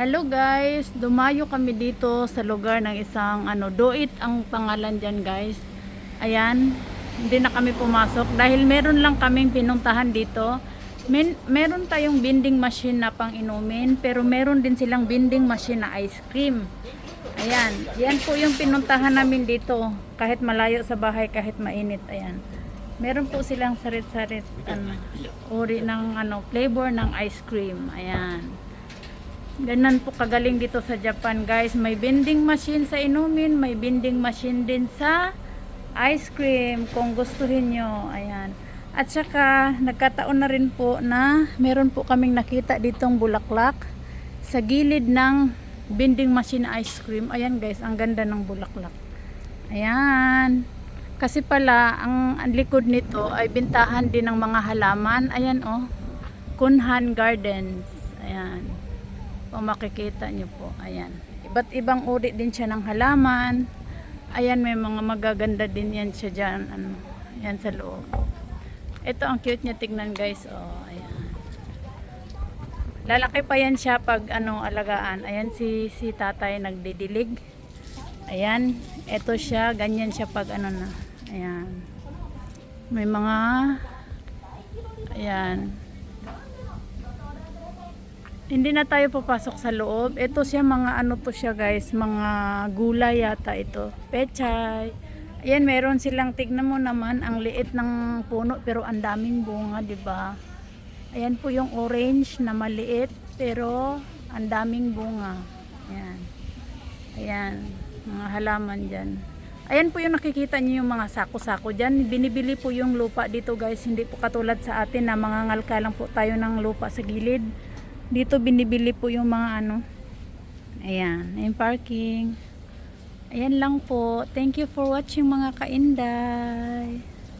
Hello guys, dumayo kami dito sa lugar ng isang ano, Doit ang pangalan diyan guys. Ayan, hindi na kami pumasok dahil meron lang kaming pinuntahan dito. Men, meron tayong vending machine na pang inumin pero meron din silang vending machine na ice cream. Ayan, yan po yung pinuntahan namin dito kahit malayo sa bahay, kahit mainit. Ayan. Meron po silang sarit-sarit ano, uri ng ano, flavor ng ice cream. Ayan. Ganun po kagaling dito sa Japan guys. May vending machine sa inumin, may vending machine din sa ice cream kung gustuhin nyo. Ayan. At saka nagkataon na rin po na meron po kaming nakita ditong bulaklak sa gilid ng vending machine ice cream. Ayan guys, ang ganda ng bulaklak. Ayan. Kasi pala, ang, ang likod nito ay bintahan din ng mga halaman. Ayan oh. Kunhan Gardens. Ayan. Kung makikita nyo po. Ayan. Iba't ibang uri din siya ng halaman. Ayan, may mga magaganda din yan siya dyan. Ano, yan sa loob. Ito ang cute niya tignan guys. Oh, ayan. Lalaki pa yan siya pag ano alagaan. Ayan si si tatay nagdidilig. Ayan, ito siya, ganyan siya pag ano na. Ayan. May mga Ayan. Hindi na tayo papasok sa loob. Ito siya mga ano to siya guys, mga gulay yata ito. Pechay. Ayan, meron silang tignan mo naman ang liit ng puno pero ang daming bunga, 'di ba? Ayan po yung orange na maliit pero ang daming bunga. Ayan. Ayan, mga halaman diyan. Ayan po yung nakikita niyo yung mga sako-sako diyan. Binibili po yung lupa dito guys, hindi po katulad sa atin na mga ngalka lang po tayo ng lupa sa gilid. Dito binibili po yung mga ano. Ayan, yung parking. Ayan lang po. Thank you for watching mga kainday.